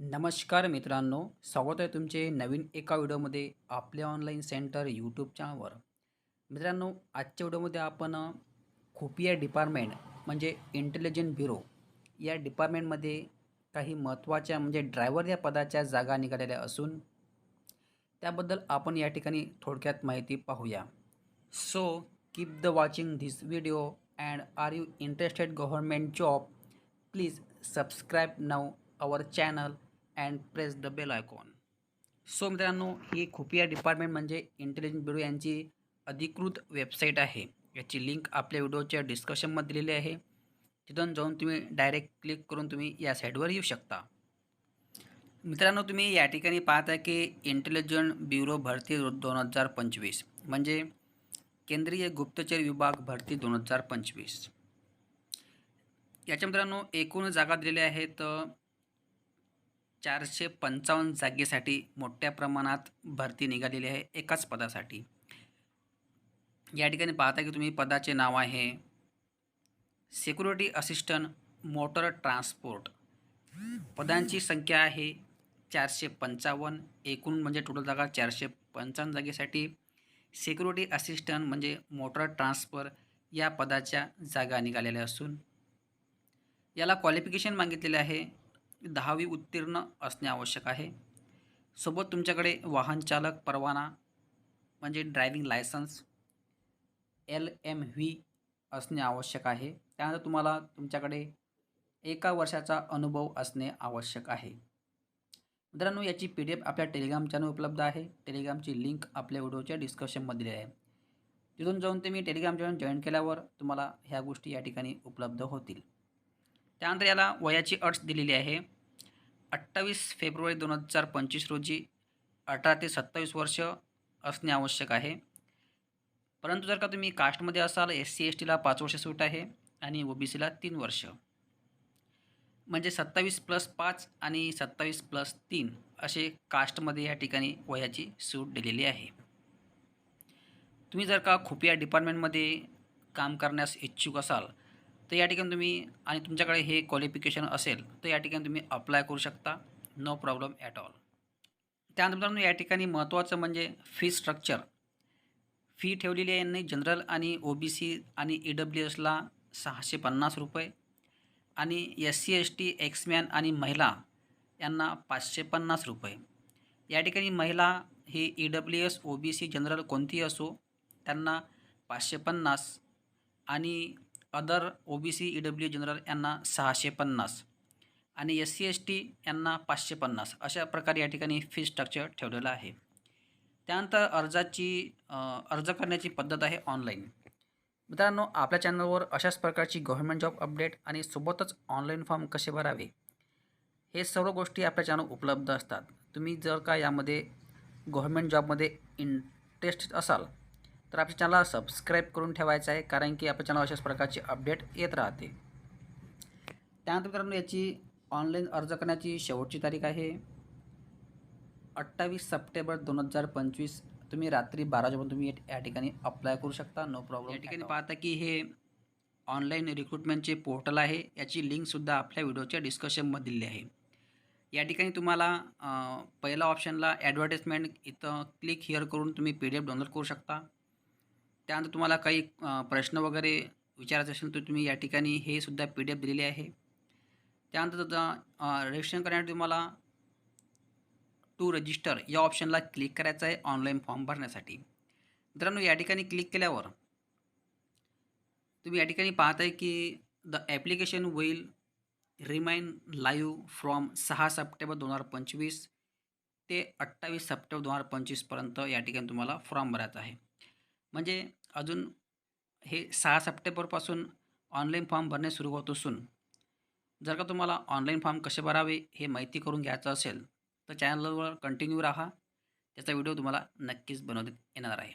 नमस्कार मित्रांनो स्वागत आहे तुमचे नवीन एका व्हिडिओमध्ये आपल्या ऑनलाईन सेंटर यूट्यूब चॅनलवर मित्रांनो आजच्या व्हिडिओमध्ये आपण खुफिया डिपार्टमेंट म्हणजे इंटेलिजंट ब्युरो या डिपार्टमेंटमध्ये काही महत्त्वाच्या म्हणजे ड्रायव्हर या पदाच्या जागा निघालेल्या असून त्याबद्दल आपण या ठिकाणी थोडक्यात माहिती पाहूया. So keep the watching this video and are you interested government job please subscribe now our channel and press the bell icon. So मित्रांनो ही खुफिया डिपार्टमेंट म्हणजे इंटेलिजन्स ब्युरो यांची अधिकृत वेबसाईट आहे. याची लिंक आपल्या व्हिडिओच्या डिस्कशनमध्ये दिलेली आहे. तिथून जाऊन तुम्ही डायरेक्ट क्लिक करून तुम्ही या साईटवर येऊ शकता. मित्रांनो तुम्ही या ठिकाणी पाहता की इंटेलिजंट ब्युरो भरती दोन हजार पंचवीस म्हणजे केंद्रीय गुप्तचर विभाग भरती दोन हजार पंचवीस. याच्या मित्रांनो एकूण जागा दिलेल्या आहेत चारशे पंचावन्न जागेसाठी मोठ्या प्रमाणात भरती निघालेली आहे एकाच पदासाठी. या ठिकाणी पाहता की तुम्ही पदाचे नाव आहे सिक्युरिटी असिस्टंट मोटर ट्रान्सपोर्ट पदांची संख्या आहे चारशे पंचावन्न. एकूण म्हणजे टोटल जागा चारशे पंचावन्न जागेसाठी सिक्युरिटी असिस्टंट म्हणजे मोटर ट्रान्सफर या पदाच्या जागा निघालेल्या असून याला क्वालिफिकेशन मागितलेले आहे दहावी उत्तीर्ण असणे आवश्यक आहे. सोबत तुमच्याकडे वाहन चालक परवाना म्हणजे driving licence L M V असणे आवश्यक आहे. त्यानंतर तुम्हाला तुमच्याकडे एका वर्षाचा अनुभव असणे आवश्यक आहे. मित्रांनो याची पी डी एफ आपल्या टेलिग्राम चॅनल उपलब्ध आहे. टेलिग्रामची लिंक आपल्या व्हिडिओच्या डिस्कशनमध्ये दिली आहे. तिथून जाऊन तुम्ही टेलिग्राम चॅनल जॉईन केल्यावर तुम्हाला ह्या गोष्टी या ठिकाणी उपलब्ध होतील. त्यानंतर याला वयाची अट दिलेली आहे. अठ्ठावीस फेब्रुवारी दोन हजार पंचवीस रोजी अठरा ते सत्तावीस वर्ष असणे आवश्यक आहे. परंतु जर का तुम्ही कास्टमध्ये असाल एस सी एस टीला पाच वर्ष सूट आहे आणि ओ बी सीला तीन वर्ष. म्हणजे सत्तावीस प्लस पाच आणि सत्तावीस प्लस तीन असे कास्टमध्ये या ठिकाणी वयाची सूट दिलेली आहे. तुम्ही जर का खुफिया डिपार्टमेंटमध्ये काम करण्यास इच्छुक असाल तर या ठिकाणी तुम्ही आणि तुमच्याकडे हे क्वालिफिकेशन असेल तर या ठिकाणी तुम्ही अप्लाय करू शकता. नो प्रॉब्लेम ॲट ऑल त्यानंतर मित्रांनो या ठिकाणी महत्त्वाचं म्हणजे फी स्ट्रक्चर फी ठेवलेली आहे यांनी जनरल आणि ओ बी सी आणि ई डब्ल्यू एसला सहाशे पन्नास रुपये. आणि S C S T exman आणि महिला यांना पाचशे पन्नास रुपये. या ठिकाणी महिला ही E W S O B C general कोणतीही असो त्यांना पाचशे पन्नास आणि other O B C E W general यांना सहाशे पन्नास आणि एस सी एस टी यांना पाचशे पन्नास अशा प्रकारे या ठिकाणी फी स्ट्रक्चर ठेवलेलं आहे. त्यानंतर अर्जाची अर्ज करण्याची पद्धत आहे ऑनलाईन मित्रांनो आपल्या चॅनलवर अशाच प्रकारची गव्हर्मेंट जॉब अपडेट आणि सोबतच ऑनलाईन फॉर्म कसे भरावे हे सर्व गोष्टी आपल्या चॅनल उपलब्ध असतात. तुम्ही जर का यामध्ये गव्हर्मेंट जॉबमध्ये इंटरेस्टेड असाल तर आपल्या चॅनलला सबस्क्राईब करून ठेवायचं आहे कारण की आपल्या चॅनल अशाच प्रकारची अपडेट येत राहते. त्यानंतर मित्रांनो याची ऑनलाईन अर्ज करण्याची शेवटची तारीख आहे. अठ्ठावीस सप्टेंबर दोन हजार पंचवीस तुम्ही रात्री बारा वाजेपर्यंत तुम्ही या ठिकाणी अप्लाय करू शकता नो प्रॉब्लेम या ठिकाणी पाहता की हे ऑनलाईन रिक्रुटमेंटचे पोर्टल आहे. याची लिंकसुद्धा आपल्या व्हिडिओच्या डिस्कशनमध्ये दिली आहे. या ठिकाणी तुम्हाला अ, पहिला ऑप्शनला ॲडव्हर्टाईजमेंट इथं क्लिक हिअर करून तुम्ही पी डी एफ डाउनलोड करू शकता. त्यानंतर तुम्हाला काही प्रश्न वगैरे विचारायचे असेल तर तुम्ही या ठिकाणी हे सुद्धा पी डी एफ दिलेले आहे. त्यानंतर रजिस्ट्रेशन करण्यासाठी तुम्हाला टू रजिस्टर या ऑप्शनला क्लिक करायचं आहे ऑनलाईन फॉर्म भरण्यासाठी. मित्रांनो या ठिकाणी क्लिक केल्यावर तुम्ही या ठिकाणी पाहताय की the application will remain live from सहा सप्टेंबर दोन हजार पंचवीस ते अठ्ठावीस सप्टेंबर दोन हजार पंचवीसपर्यंत या ठिकाणी तुम्हाला फॉर्म भरायचा आहे. म्हणजे अजून हे सहा सप्टेंबरपासून ऑनलाईन फॉर्म भरणे सुरू होत असून जर का तुम्हाला ऑनलाईन फॉर्म कसे भरावे हे माहिती करून घ्यायचं असेल तर चॅनलवर कंटिन्यू राहा. त्याचा व्हिडिओ तुम्हाला नक्कीच बनवण्यात येणार आहे.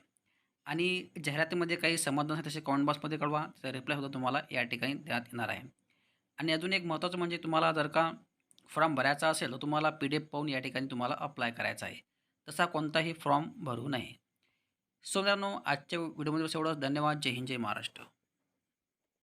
आणि जाहिरातीमध्ये काही समज नसेल तसे कॉमेंट बॉक्समध्ये कळवा त्याचा रिप्लायसुद्धा तुम्हाला या ठिकाणी देण्यात येणार आहे. आणि अजून एक महत्त्वाचं म्हणजे तुम्हाला जर का फॉर्म भरायचा असेल तर तुम्हाला पी डी एफ पाहून या ठिकाणी तुम्हाला अप्लाय करायचा आहे. तसा कोणताही फॉर्म भरू नये. सो मित्रांनो आजच्या व्हिडिओमध्ये एवढंच. धन्यवाद. जय हिंद जय महाराष्ट्र.